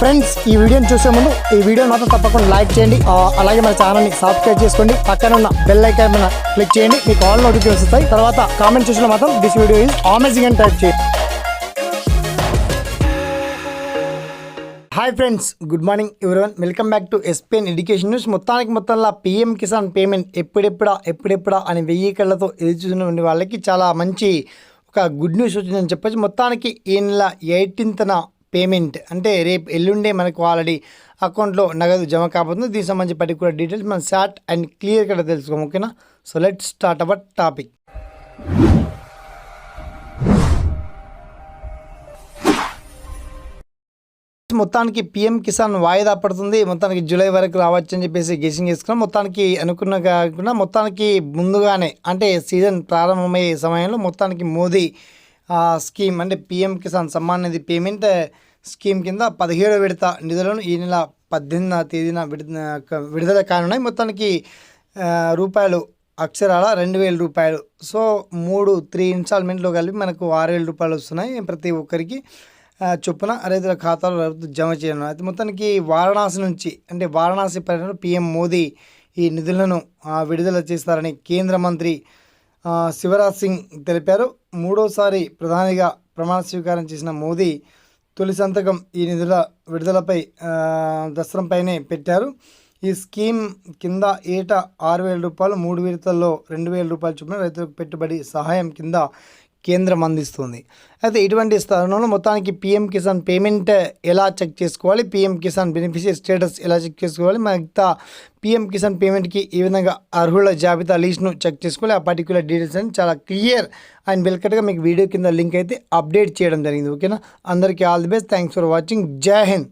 Friends ఈ వీడియోని చూసే ముందు ఈ వీడియో మాత్రం తప్పకుండా లైక్ చేయండి. అలాగే మన ఛానల్ని సబ్స్క్రైబ్ చేసుకోండి. పక్కన ఉన్న బెల్ ఐకాన్ మీద క్లిక్ చేయండి. మీకు ఆల్ నోటిఫికేషన్ వస్తాయి. తర్వాత కామెంట్ చూసిన మాత్రం దిస్ వీడియో ఈజ్ అమేజింగ్ అని టైప్ చేయండి. Hi friends good morning everyone welcome back to SPN education news మొత్తానికి మొత్తంలో పీఎం కిసాన్ పేమెంట్ ఎప్పుడెప్పుడా ఎప్పుడెప్పుడా అని వెయ్యి కళ్ళతో ఎదురు చూసిన వాళ్ళకి చాలా మంచి ఒక గుడ్ న్యూస్ వచ్చిందని చెప్పచ్చు. మొత్తానికి ఈ నెల ఎయిటీన్త్న పేమెంట్. అంటే రేపు ఎల్లుండే మనకు ఆల్రెడీ అకౌంట్లో నగదు జమ కాబోతుంది. దీనికి సంబంధించి పర్టికులర్ డీటెయిల్స్ మనం షార్ట్ అండ్ క్లియర్ కూడా తెలుసుకోము ఓకేనా? So let start our topic. మొత్తానికి పిఎం కిసాన్ వాయిదా పడుతుంది. మొత్తానికి జూలై వరకు రావచ్చు అని చెప్పేసి గెసింగ్ చేసుకున్నాం. మొత్తానికి అనుకున్న కాకుండా మొత్తానికి ముందుగానే అంటే సీజన్ ప్రారంభమయ్యే సమయంలో మొత్తానికి మోదీ స్కీమ్ అంటే PM Kisan Samman Nidhi payment scheme కింద పదిహేడో విడత నిధులను ఈ నెల పద్దెనిమిదవ తేదీన విడుదల విడుదల కానున్నాయి. మొత్తానికి రూపాయలు అక్షరాల రెండు వేల రూపాయలు. సో మూడు త్రీ ఇన్స్టాల్మెంట్లో కలిపి మనకు ఆరు వేల రూపాయలు వస్తున్నాయి ప్రతి ఒక్కరికి. చొప్పున రైతుల ఖాతాలో రైతు జమ చేయను అయితే మొత్తానికి వారణాసి నుంచి అంటే వారణాసి పర్యటన పీఎం మోదీ ఈ నిధులను విడుదల చేస్తారని కేంద్ర మంత్రి శివరాజ్ సింగ్ తెలిపారు. మూడోసారి ప్రధానిగా ప్రమాణ స్వీకారం చేసిన మోదీ తొలి సంతకం ఈ నిధుల విడుదలపై దసరంపైనే పెట్టారు. ఈ స్కీమ్ కింద ఏటా ఆరు వేల రూపాయలు మూడు విడతల్లో రెండు వేల రూపాయలు చొప్పున రైతులకు పెట్టుబడి సహాయం కింద కేంద్రం అందిస్తుంది. అయితే ఇటువంటి స్థానంలో మొత్తానికి పీఎం కిసాన్ పేమెంట్ ఎలా చెక్ చేసుకోవాలి? పీఎం కిసాన్ బెనిఫిషియరీ స్టేటస్ ఎలా చెక్ చేసుకోవాలి? మిగతా పీఎం కిసాన్ పేమెంట్కి ఈ విధంగా అర్హుల జాబితా లిస్ట్ను చెక్ చేసుకోవాలి? ఆ పర్టికులర్ డీటెయిల్స్ అని చాలా క్లియర్ అండ్ వెల్కట్గా మీకు వీడియో కింద లింక్ అయితే అప్డేట్ చేయడం జరిగింది. ఓకేనా? అందరికీ all the best. Thanks for watching. Jai Hind.